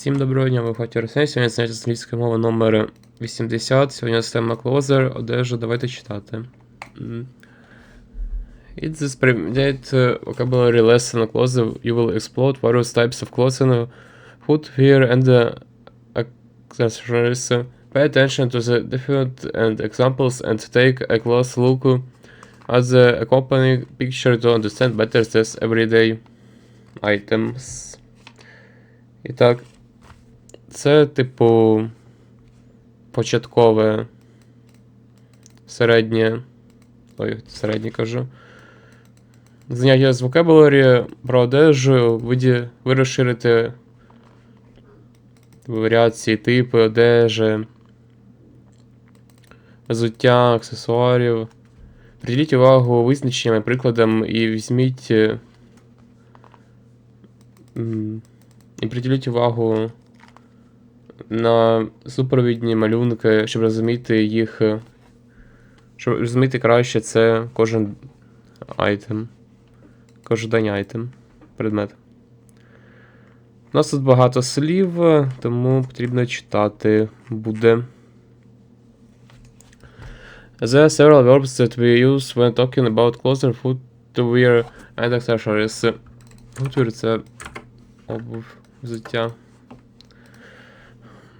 Всім доброго дня, ви хотіли Арсеній. Сьогодні заняття з англійської мови номер 80. Сьогодні система Closer, одежа, давайте читати. М. In this private uh, vocabulary lesson on Closer, you will explore various types of clothing, footwear, and uh, accessories. Pay attention to the different and examples and take a close look at the accompanying picture to understand better these everyday items. І так, це, типу, початкове середнє. Ой, середнє кажу. Заняття з vocabulary про одежу, виді, ви розширите варіації, типи одежі, взуття, аксесуарів. Приділіть увагу визначенням прикладам і візьміть. І приділіть увагу на супровідні малюнки, щоб розуміти їх. е, Щоб розуміти краще це кожен айтем. Кожен айтем. Предмет. У нас тут багато слів, е, тому потрібно читати буде. There are several verbs that we use when talking about closer footwear and accessories. Footwear це обув, взуття.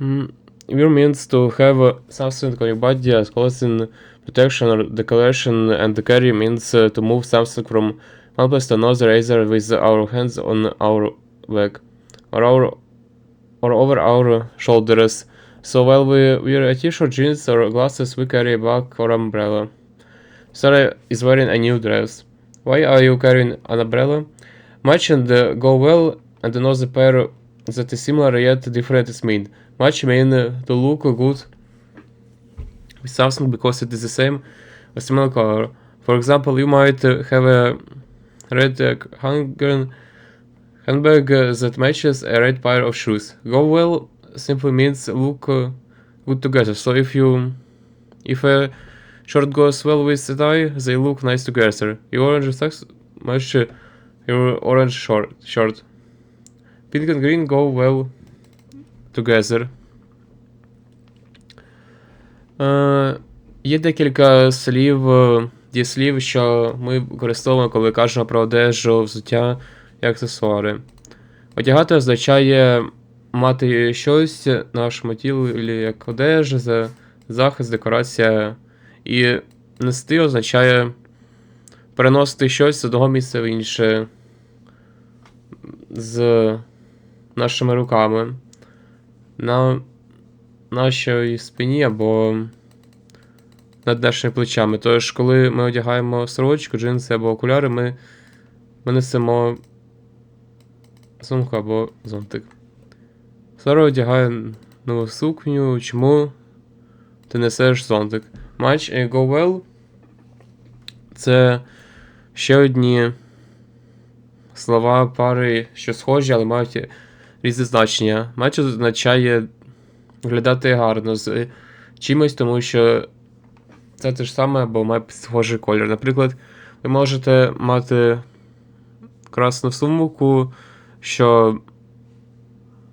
Mm. Wear means to have something on your body as clothing, protection or decoration, and the carry means uh, to move something from one place to another either with our hands on our back or our or over our shoulders. So while we wear a t-shirt, jeans, or glasses, we carry a bag or umbrella. Sarah is wearing a new dress. Why are you carrying an umbrella? Match and uh, go well, and another pair that is similar yet different is mean. Match mean uh, to look good with something because it is the same a similar color. For example, you might uh, have a red uh, handbag uh, that matches a red pair of shoes. Go well simply means look uh, good together. So if you if a shirt goes well with the tie, they look nice together. Your orange socks match uh, your orange short shirt. Pink and green go well together. Е, є декілька слів, е, дієслів, що ми використовуємо, коли кажемо про одежу, взуття і аксесуари. Одягати означає мати щось на нашому тілі, як одежа, за- захист, декорація. І нести означає переносити щось з одного місця в інше з нашими руками на нашій спині або над нашими плечами. Тож, коли ми одягаємо сорочку, джинси або окуляри, ми, ми несемо сумку або зонтик. Сара одягає нову сукню. Чому ти несеш зонтик? Match go well це ще одні слова пари, що схожі, але мають різне значення. Матч означає виглядати гарно з чимось, тому що це те ж саме, або має схожий колір. Наприклад, ви можете мати красну сумку, що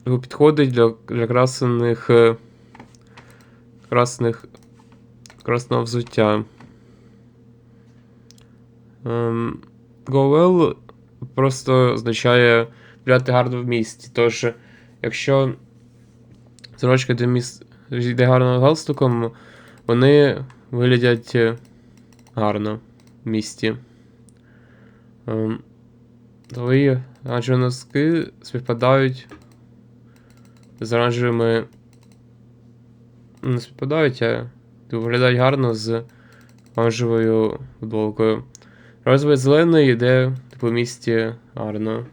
підходить для, для красених е, красних красного взуття. Ем, go well просто означає виглядати гарно в місті. Тож, якщо сорочка йде, міс... йде гарно галстуком, вони виглядять е, гарно в місті. Ем, твої оранжеві носки співпадають з оранжевими. Не співпадають, а виглядають гарно з оранжевою футболкою. Розовий зелений йде типу в місті гарно.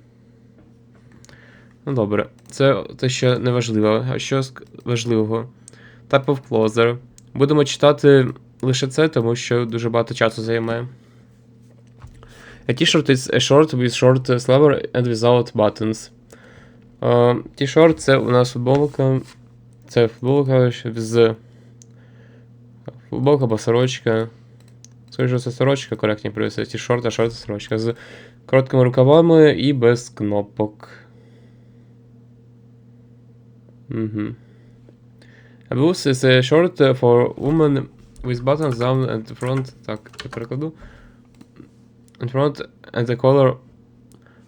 Ну добре, це те, що не важливо. А що важливого? Type of closer. Будемо читати лише це, тому що дуже багато часу займе. A t-shirt is a short with short sleeve and without buttons. T-shirt це у нас футболка. Це футболка з. Футболка або сорочка. Скоріше, це сорочка коректні привести. Ті-шорт, а шорт сорочка. З короткими рукавами і без кнопок. Угу. A blouse is a short uh, for women with buttons down the front. Так, я перекладу. In front and the color.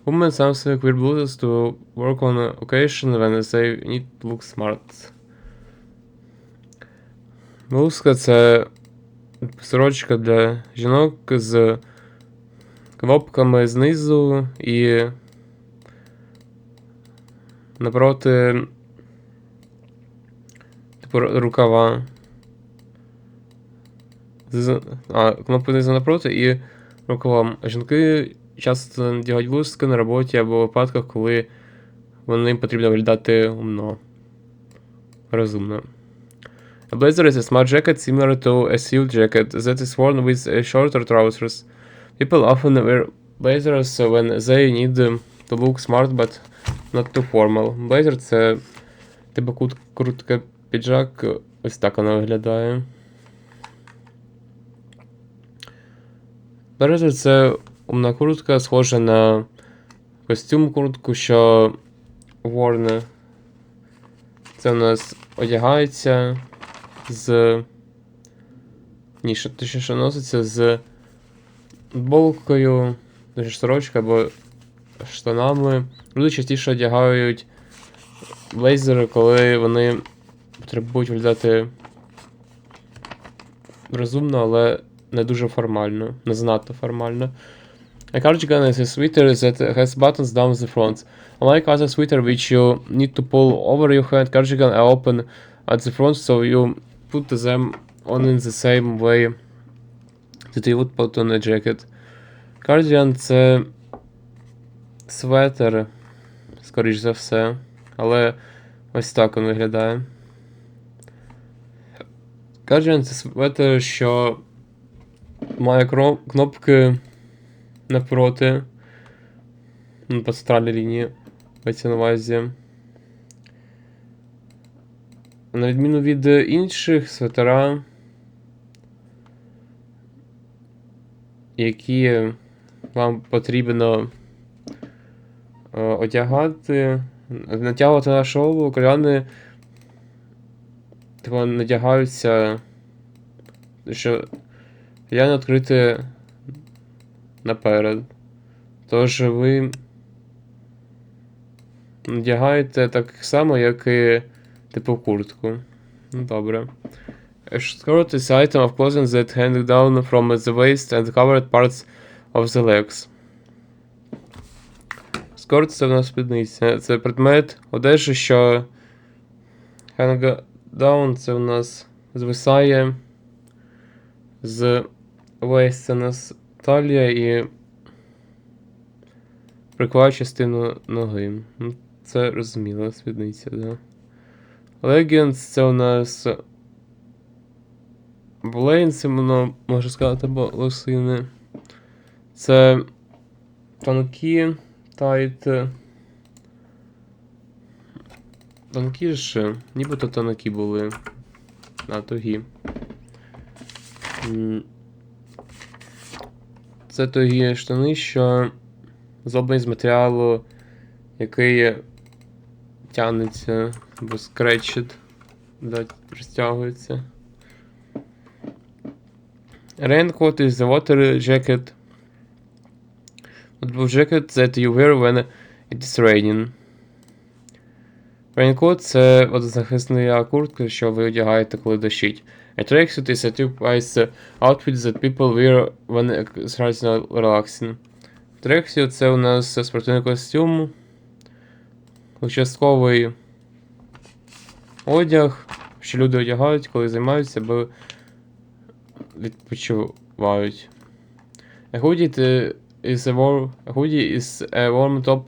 Women sometimes wear blouses to work on occasion when they need to look smart. Блузка це сорочка для жінок з кнопками знизу і напроти типу рукава. А, кнопки знизу напроти і рукавам. А жінки часто надягають блузки на роботі або в випадках, коли вони потрібно виглядати умно. Розумно. A blazer is a smart jacket similar to a suit jacket that is worn with uh, shorter trousers. People often wear blazers when they need um, to look smart but not too formal. Blazer це типу куртка піджак, ось так вона виглядає. Blazer це умна куртка, схожа на костюм куртку, що worn. Це у нас одягається з. Ні, що точніше носиться з футболкою, точніше сорочка або штанами. Люди частіше одягають блейзери, коли вони потребують виглядати розумно, але не дуже формально, не занадто формально. A cardigan is a sweater that has buttons down the front. Unlike other sweater which you need to pull over your head, cardigan are open at the front so you put them on in the same way that you would put on a jacket. Cardigan це светер, скоріш за все, але ось так він виглядає. Cardigan це светер, що має кнопки напроти. Ну, по центральній лінії мається на увазі. На відміну від інших свитера, які вам потрібно е, одягати, натягувати на шоу, кольони типу, надягаються, що я відкрити наперед. Тож ви надягаєте так само, як і типу куртку. Ну, добре. A skirt is item of clothing that hang down from the waist and covered parts of the legs. Скорт це в нас спідниця. Це предмет одежі, що hang down це у нас звисає з waist це у нас талія і прикриває частину ноги. Ну, Це розуміло, спідниця, да. Leggings це у нас. Блейнси, воно можна сказати, бо лосини. Це тонкі, тайт. Тонкі ж, нібито тонкі були. А, тугі. М. Це тогі штани, що зроблені з матеріалу, який тягнеться або скречет, да, розтягується. Raincoat is the water jacket. Football jacket that you wear when it is raining. Raincoat це водозахисна куртка, що ви одягаєте, коли дощить. A tracksuit is a two-piece outfit that people wear when exercising or relaxing. Трексіо це у нас спортивний костюм. Участковий одяг, що люди одягають, коли займаються або відпочивають. A hoodie is a warm a is a warm top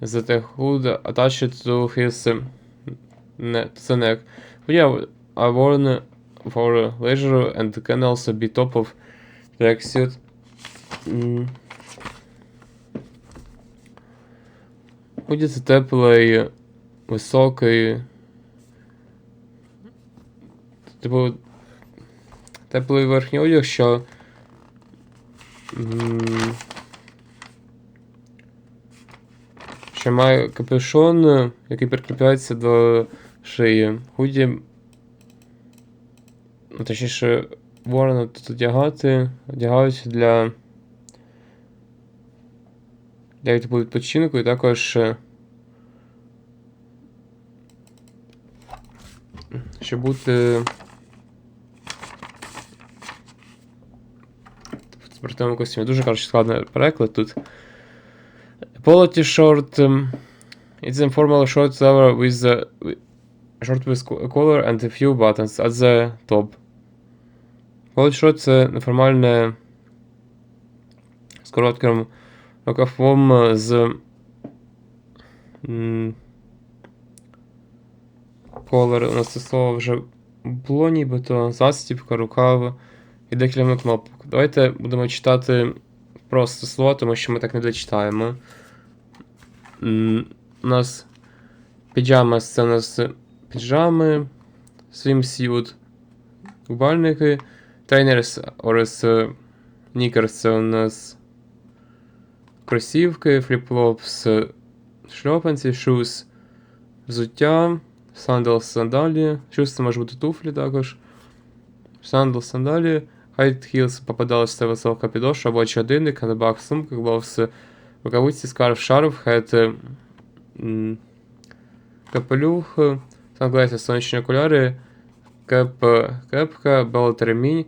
that a hood attached to his um, the neck. Hoodie are worn for leisure and can also be top of tracksuit. Худі це теплий, високий. Типу. Теплий верхній одяг, що. Ще має капюшон, е, який прикріпляється до шиї. Худі. Ну, точніше, ворона тут одягати. Одягають для. Для типу відпочинку і також. е, Щоб бути. В спортивному костюмі. Дуже коротше складний переклад тут. Polo t-shirt. um, It's informal short over with the short with co- collar and a few buttons at the top. Polo t-shirt це неформальне з коротким рукавом з м, у нас це слово вже було нібито, застібка, рукав і декілька кнопок. Давайте будемо читати просто слово, тому що ми так не дочитаємо. У нас піджама це у нас піджами, swimsuit, купальники, трейнерс, орес, нікерс це у нас кросівки, фліп-флопс, шльопанці, shoes, взуття, sandals, сандалі, shoes це може бути туфлі також, sandals, сандалі, heels попадалась це висока підошва або чадинник, хандбаг, сумка, gloves, рукавиці, скарф, шарф, хет, е, капелюх, санглеси, сонячні окуляри, кеп, е, кепка, белт ремінь,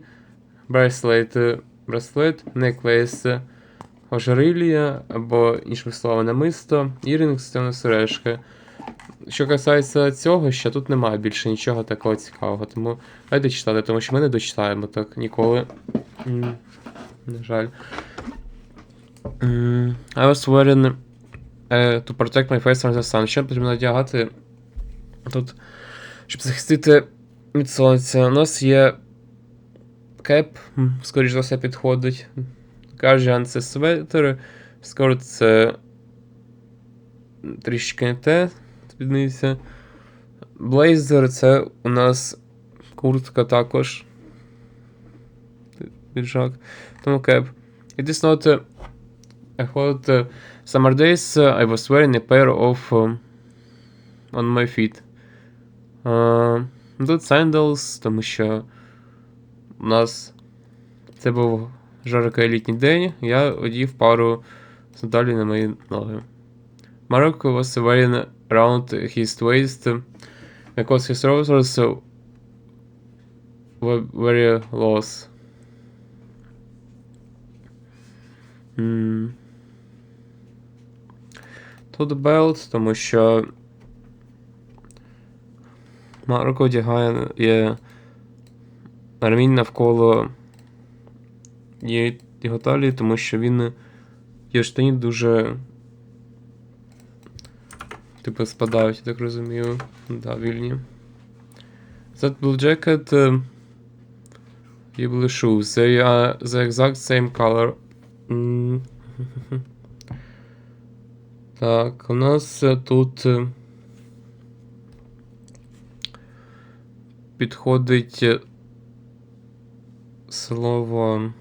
браслет, е, браслет, неклейс, е, ожерелья або іншими словами намисто, іринг, це сережки. Що касається цього, ще тут немає більше нічого такого цікавого, тому давайте читати, тому що ми не дочитаємо так ніколи. На жаль. М, I was wearing uh, to protect my face from the sun. Що потрібно одягати тут, щоб захистити від сонця. У нас є кеп, скоріш за все, підходить. Кажан це светр, скорт це трішки не те, спідниця. Блейзер це у нас куртка також. Піджак. Тому кеп. It is uh, a hot uh, summer days. uh, I was wearing a pair of um, on my feet. Uh, тут sandals, тому що у нас це був жаркий літній день. Я одів пару сандалій на мої ноги. Mark was wearing around his waist because his trousers uh, were very loose. Mm. Тут belt, тому що Марко одягає є ремінь навколо її- його талії, тому що він є штані дуже типу спадають, я так розумію. Да, вільні. That blue jacket і blue shoes. They are the exact same color. Так, у нас е, тут е, підходить е, слово.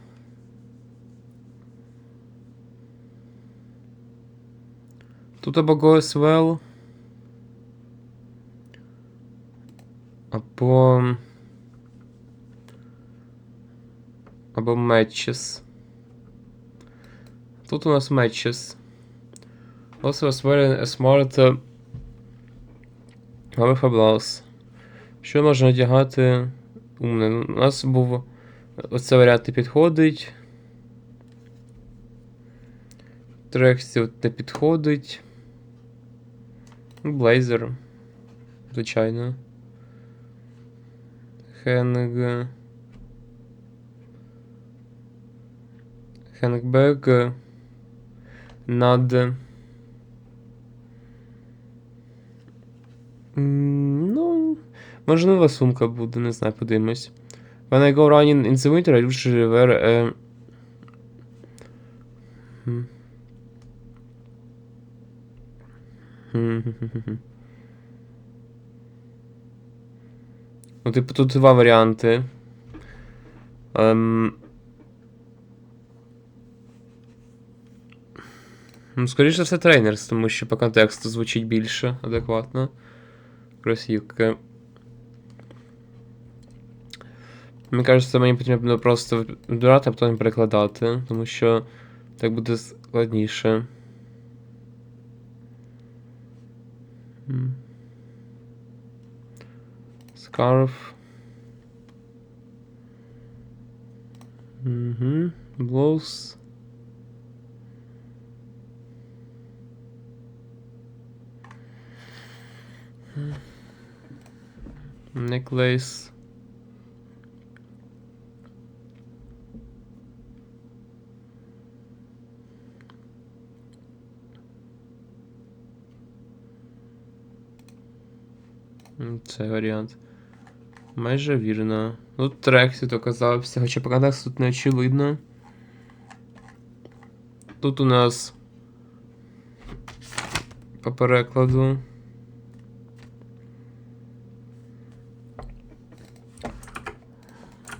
Тут або goes well. Або. Або matches. Тут у нас matches. Also was wearing a smart uh, However blouse. Що можна одягати умне? У нас був оце варіант не підходить. Трексі от не підходить. Блейзер. Звичайно. Хенг. Хенгбек. Над. Ну, можливо, сумка буде, не знаю, подивимось. When I go running in the winter, I usually wear a... Ну, типу, тут два варіанти. Ем... Ну, скоріше все, трейнерс, тому що по контексту звучить більше адекватно. Кросівки. Мені кажеться, мені потрібно просто вибирати, а потім перекладати, тому що так буде складніше. Скарф. Угу. Blouse. Necklace. Це варіант. Майже вірно. Ну, Трексіт оказався, хоча контексту тут не очевидно. Тут у нас по перекладу.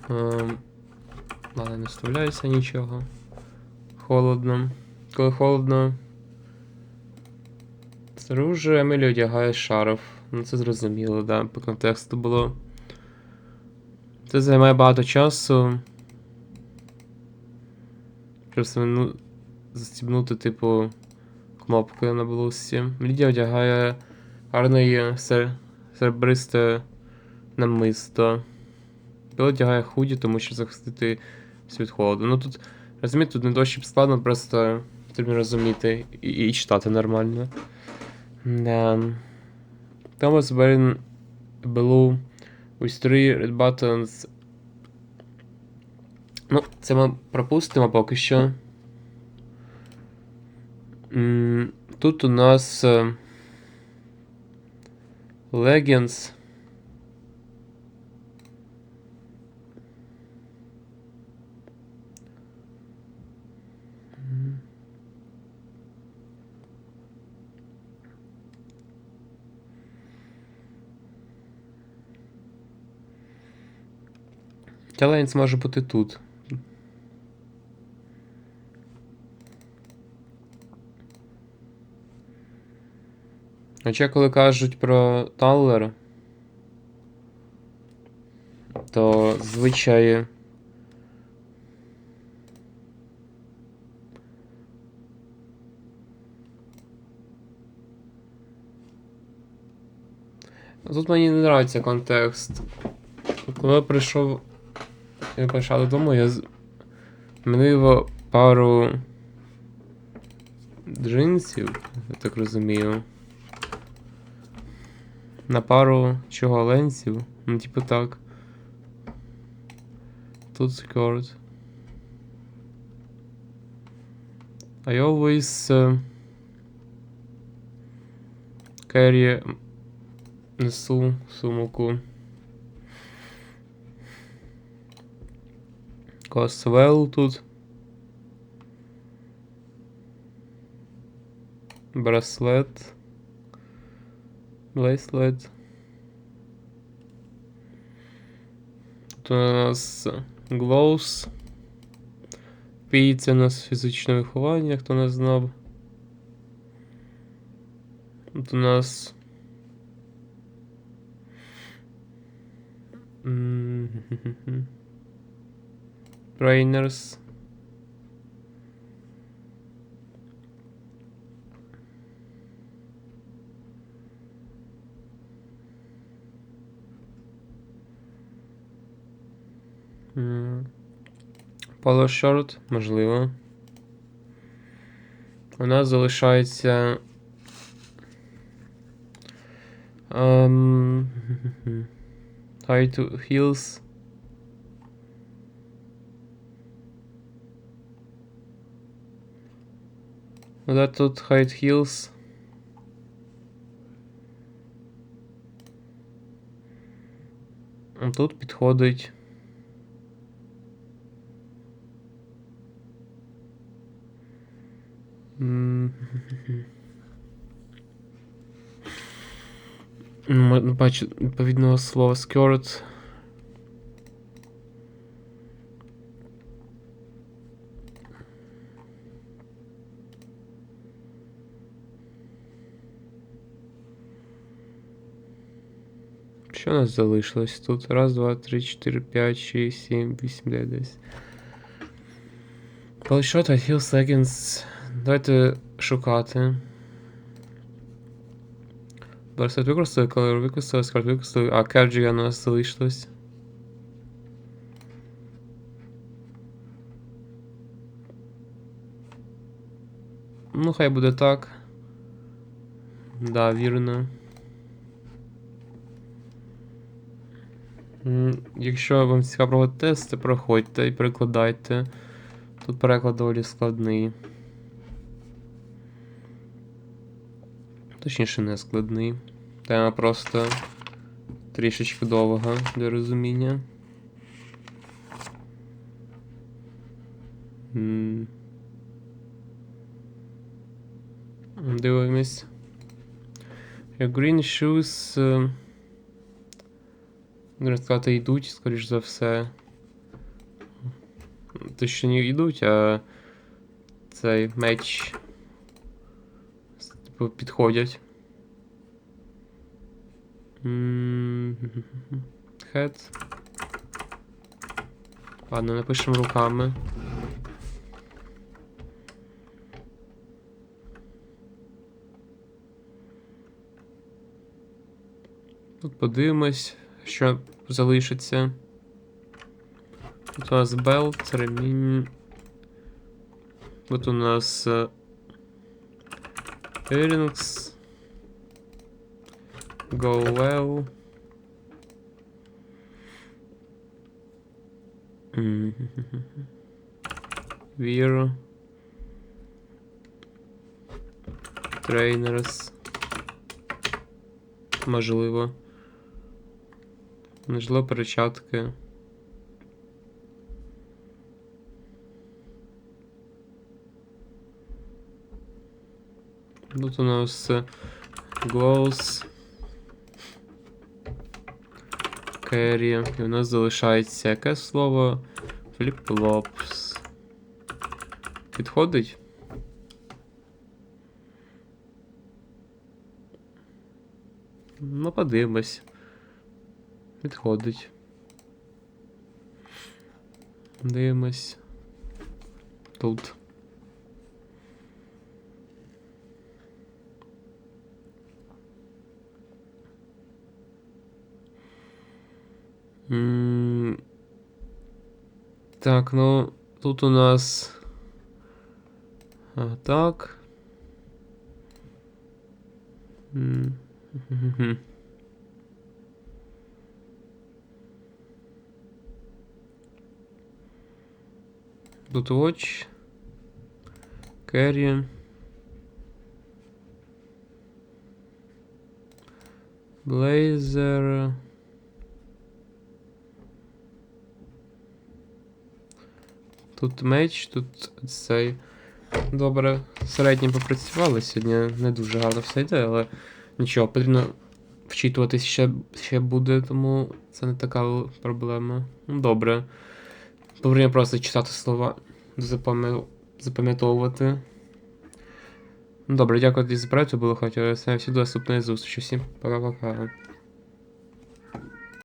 Ем, вставляється нічого. Холодно. Коли холодно. Снаружи Емілі одягає шарф. Ну це зрозуміло, да, по контексту було. Це займає багато часу. Просто ну, застібнути, типу, кнопки на блузці. Лідія одягає гарне сер... серебристе намисто. Біл одягає худі, тому що захистити все від холоду. Ну тут, розумієте, тут не щоб складно, просто потрібно розуміти і, і читати нормально. Да. Thomas wearing blue with three red buttons. Ну, це ми пропустимо поки що. Тут у нас е, leggings. Може бути тут. Хоча коли кажуть про Таллер, то звичай. Тут мені не нравиться контекст. Коли прийшов я прийшов додому, я змінив пару джинсів, я так розумію. На пару чого ленсів. Ну, типу так. Тут скорт. I always uh, carry несу сумку. Косвел тут. Браслет. Блейслет. Тут у нас Glows. Пі це у нас фізичне виховання, хто не знав. Тут у нас. М, Polo Short, можливо. У нас. Ем, Heels. Ну да, тут High Heels. А Тут підходить. Ну, бачу відповідного слова skirt. Що у нас залишилось тут? Раз, два, три, чотири, п'ять, шість, сім, вісім, дев'ять, десять. Полшот, I feel seconds. Давайте шукати. Барсет використали, колор використали, скарт використали. А, Кевджі у нас залишилось. Ну, хай буде так. Да, вірно. Якщо вам цікаво тести, проходьте і перекладайте. Тут переклад доволі складний. Точніше, не складний. Тема просто трішечки довга для розуміння. Дивимось. Green shoes. Можна йдуть, скоріш за все. Точно не йдуть, а цей меч. Типу, підходять. Head. Ладно, напишемо руками. Тут подивимось, що залишиться. Тут у нас белт, ремінь. Тут у нас earrings. Go well. Мгм. Wear. Trainers. Можливо. Можливо, перчатки. Тут у нас е, gloves. Керрі. І у нас залишається яке слово? Flip-flops. Підходить? Ну, подивимось. Підходить. Дивимось. Тут. М, Так, ну тут у нас. А, так. М, Тут. Carry. Blazer. Тут меч, тут цей. Добре, середньо попрацювали сьогодні. Не дуже гарно все йде, але нічого, потрібно вчитуватись ще, ще буде, тому це не така проблема. Ну, добре. Потрібно просто читати слова, запам'ятовувати. Ну, Добре, дякую за працю, було хотілося. Всі до наступної зустрічі. Всім пока-пока.